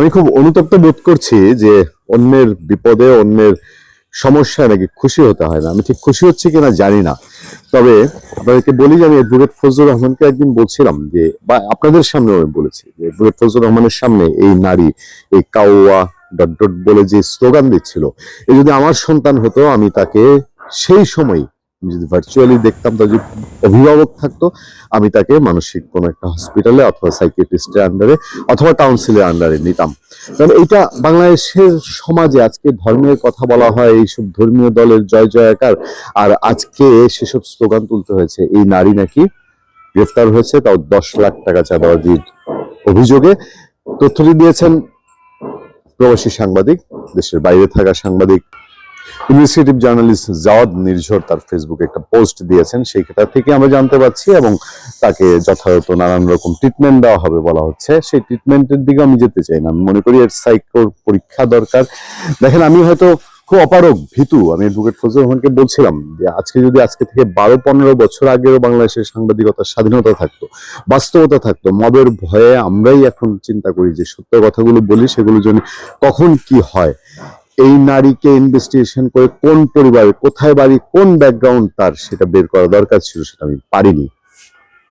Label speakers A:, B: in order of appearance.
A: আমি খুব অনুতপ্ত বোধ করছি যে অন্যের বিপদে, অন্যের সমস্যায় নাকি খুশি হতে হয় না। আমি ঠিক খুশি হচ্ছি কিনা জানি না। তবে আপনাদেরকে বলি যে আমি অ্যাডভোকেট ফজলুর রহমানকে একদিন বলছিলাম যে, বা আপনাদের সামনে আমি বলেছি যে অ্যাডভোকেট ফজলুর রহমানের সামনে এই নারী, এই কাউয়া ডট ডট বলে যে স্লোগান দিচ্ছিল এই যদি আমার সন্তান হতো, আমি তাকে সেই সময় আমি যদি ভার্চুয়ালি দেখতাম তার যদি অভিভাবক থাকতো, আমি তাকে মানসিক কোনো একটা হসপিটালে অথবা সাইকিয়াট্রিস্টের আন্ডারে অথবা কাউন্সিলের আন্ডারে নিতাম। কারণ এইটা বাংলাদেশের সমাজে আজকে ধর্মের কথা বলা হয়, এইসব ধর্মীয় দলের জয় জয়াকার, আর আজকে সেসব স্লোগান তুলতে হয়েছে। এই নারী নাকি গ্রেফতার হয়েছে, তাও দশ লাখ টাকা চাঁদাবাজির অভিযোগে। তথ্যটি দিয়েছেন প্রবাসী সাংবাদিক, দেশের বাইরে থাকা সাংবাদিক ইনভেস্টিগেটিভ জার্নালিস্ট জাওয়াদ নির্ঝর তার ফেসবুকে একটা পোস্ট দিয়েছেন, সেইটা থেকে আমরা জানতে পারছি এবং তাকে যথাযথ নানান রকম ট্রিটমেন্ট দেওয়া হবে বলা হচ্ছে। সেই ট্রিটমেন্টের দিকে আমি যেতে চাই না। আমি মনে করি এর সাইকোর পরীক্ষা দরকার। দেখেন, আমি হয়তো খুব অপারক ভীতু। আমি অ্যাডভোকেট ফজলুর রহমানকে বলছিলাম যে আজকে যদি আজকে থেকে বারো, পনেরো বছর আগেও বাংলাদেশের সাংবাদিকতার স্বাধীনতা থাকতো, বাস্তবতা থাকতো মবের ভয়ে আমরাই এখন চিন্তা করি যে সত্য কথাগুলো বলি সেগুলো জন্য কখন কি হয়। এই নারীকে ইনভেস্টিগেশন করে কোন পরিবারে কোথায় বাড়ি, কোন ব্যাকগ্রাউন্ড তার, সেটা বের করা দরকার ছিল, সেটা আমি পারিনি।